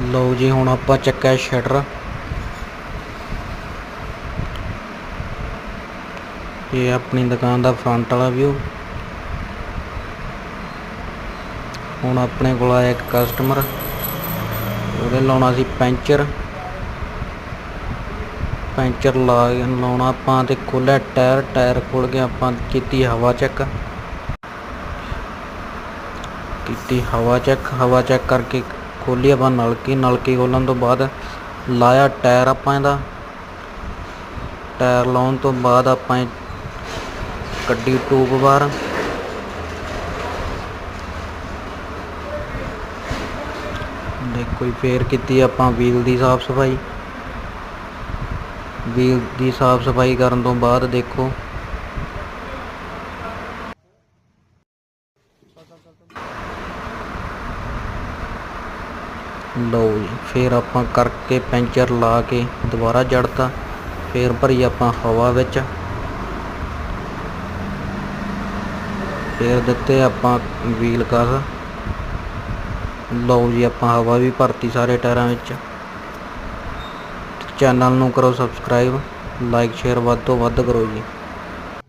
ਲਓ ਜੀ, ਹੁਣ ਆਪਾਂ ਚੱਕਿਆ ਸ਼ਟਰ। ਇਹ ਆਪਣੀ ਦੁਕਾਨ ਦਾ ਫਰੰਟ ਵਾਲਾ ਵਿਊ ਹੁਣ ਆਪਣੇ ਕੋਲ ਆਇਆ ਇੱਕ ਕਸਟਮਰ ਉਹਦੇ ਲਾਉਣਾ ਸੀ ਪੈਂਚਰ। ਪੈਂਚਰ ਲਾ ਲਾਉਣਾ ਆਪਾਂ ਤੇ ਖੋਲ੍ਹਿਆ ਟਾਇਰ। ਟਾਇਰ ਖੋਲ ਕੇ ਆਪਾਂ ਕੀਤੀ ਹਵਾ ਚੈੱਕ ਕੀਤੀ ਹਵਾ ਚੈੱਕ ਹਵਾ ਚੈੱਕ ਕਰਕੇ ਖੋਲ੍ਹੀ ਆਪਾਂ ਨਲਕੀ ਨਲਕੀ ਖੋਲ੍ਹਣ ਤੋਂ ਬਾਅਦ ਲਾਇਆ ਟਾਇਰ ਆਪਾਂ ਇਹਦਾ। ਟਾਇਰ ਲਾਉਣ ਤੋਂ ਬਾਅਦ ਆਪਾਂ ਇਹ ਕੱਢੀ ਟੂਬ ਬਾਹਰ। ਦੇਖੋ ਜੀ, ਫੇਰ ਕੀਤੀ ਆਪਾਂ ਵੀਲ ਦੀ ਸਾਫ਼ ਸਫ਼ਾਈ। ਵੀਲ ਦੀ ਸਾਫ਼ ਸਫ਼ਾਈ ਕਰਨ ਤੋਂ ਬਾਅਦ ਦੇਖੋ। ਲਓ ਜੀ, ਫਿਰ ਆਪਾਂ ਕਰਕੇ ਪੈਂਚਰ ਲਾ ਕੇ ਦੁਬਾਰਾ ਜੜਤਾ, ਫਿਰ ਭਰੀ ਆਪਾਂ ਹਵਾ ਵਿੱਚ। ਫਿਰ ਦਿੱਤੇ ਆਪਾਂ ਵੀਲ ਕਸ ਲਓ ਜੀ, ਆਪਾਂ ਹਵਾ ਵੀ ਭਰਤੀ ਸਾਰੇ ਟਾਇਰਾਂ ਵਿੱਚ। ਚੈਨਲ ਨੂੰ ਕਰੋ ਸਬਸਕ੍ਰਾਈਬ, ਲਾਈਕ, ਸ਼ੇਅਰ ਵੱਧ ਤੋਂ ਵੱਧ ਕਰੋ ਜੀ।